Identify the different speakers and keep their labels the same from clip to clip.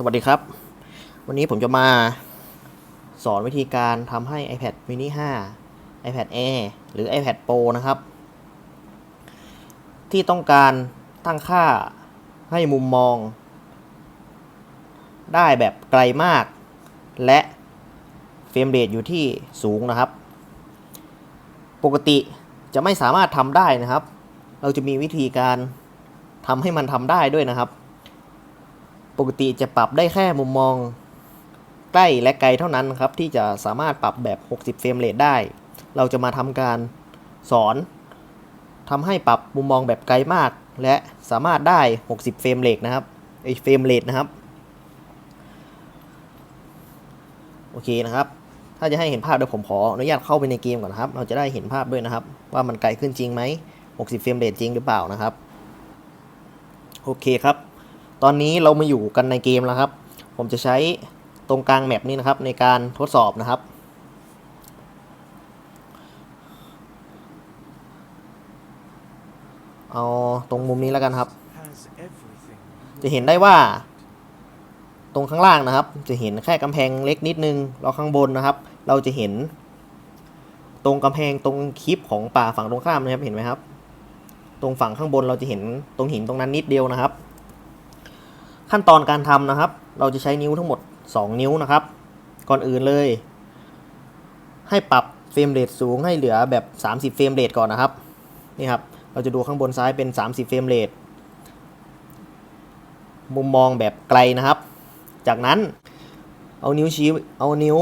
Speaker 1: สวัสดีครับ วันนี้ผมจะมาสอนวิธีการทำให้ iPad mini 5 iPad Air หรือ iPad Pro นะครับ ที่ต้องการตั้งค่าให้มุมมอง ได้แบบไกลมาก และเฟรมเรทอยู่ที่สูงนะครับ ปกติจะไม่สามารถทำได้นะครับ เราจะมีวิธีการทำให้มันทำได้ด้วยนะครับ ปกติจะปรับได้แค่มุมมองใกล้และไกลเท่านั้นครับ ที่จะสามารถปรับแบบ 60 เฟรมเรทได้ เราจะมาทำการสอนทำให้ปรับมุมมองแบบไกลมาก และสามารถได้ 60 เฟรมเรทนะครับไอเฟรมเรทนะครับ โอเคนะครับ ถ้าจะให้เห็นภาพเดี๋ยวผมขออนุญาตเข้าไปในเกมก่อนนะครับ เราจะได้เห็นภาพด้วยนะครับ ว่ามันไกลขึ้นจริงไหม 60 เฟรมเรทจริงหรือเปล่านะครับ โอเคครับ ตอนนี้เรามาอยู่กันในเกมแล้วครับ ผมจะใช้ตรงกลางแมปนี้นะครับในการทดสอบนะครับ เอาตรงมุมนี้แล้วกันครับ จะเห็นได้ว่า ตรงข้างล่างนะครับ จะเห็นแค่กำแพงเล็กนิดนึงแล้วข้างบนนะครับ เราจะเห็น ตรงกำแพงตรงคลิปของป่าฝั่งตรงข้ามนะครับเห็นไหมครับ ตรงฝั่งข้างบนเราจะเห็นตรงหินตรงนั้นนิดเดียวนะครับ ขั้นตอนการทำนะครับ เราจะใช้นิ้วทั้งหมด 2 นิ้วนะครับ ก่อนอื่นเลย ให้ปรับเฟรมเรทสูงให้เหลือแบบ 30 เฟรมเรทก่อนนะครับ นี่ครับ เราจะดูข้างบนซ้ายเป็น 30 เฟรมเรท มุมมองแบบไกลนะครับ จากนั้นเอานิ้วชี้ เอานิ้ว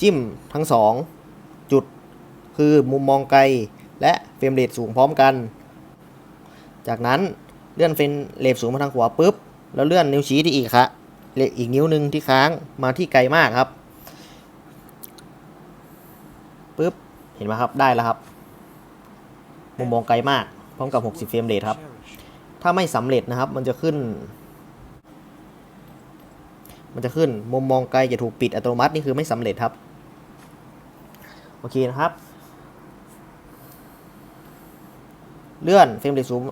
Speaker 1: จิ้มทั้งสองจุด คือมุมมองไกลและเฟรมเรทสูงพร้อมกัน จากนั้นเลื่อนเฟรมเรทสูงมาทางขวาปุ๊บ แล้วเลื่อนนิ้วชี้ที่อีกครับอีกนิ้วหนึ่งที่ค้างมาที่ไกลมากครับปุ๊บเห็นไหมครับได้แล้วครับ มุมมองไกลมาก พร้อมกับ 60 เฟรมเรทครับ ถ้าไม่สำเร็จนะครับ มันจะขึ้น มันจะขึ้นมุมมองไกลจะถูกปิดอัตโนมัตินี่คือไม่สำเร็จครับ โอเคนะครับ เลื่อนเฟรมเรทซูม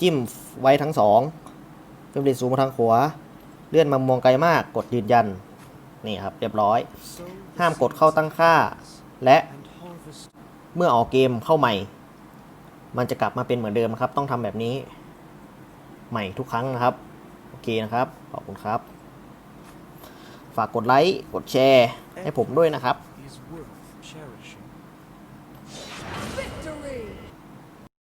Speaker 1: จิ้มไว้ทั้งสอง เฟรมเรทซูมมาทางขวา เลื่อนมามองไกลมากกดยืนยัน นี่ครับเรียบร้อย ห้ามกดเข้าตั้งค่า และเมื่อออกเกมเข้าใหม่ มันจะกลับมาเป็นเหมือนเดิมครับ ต้องทำแบบนี้ ใหม่ทุกครั้งนะครับ โอเคนะครับ ขอบคุณครับ ฝากกดไลค์ กดแชร์ให้ผมด้วยนะครับ
Speaker 2: cherishing.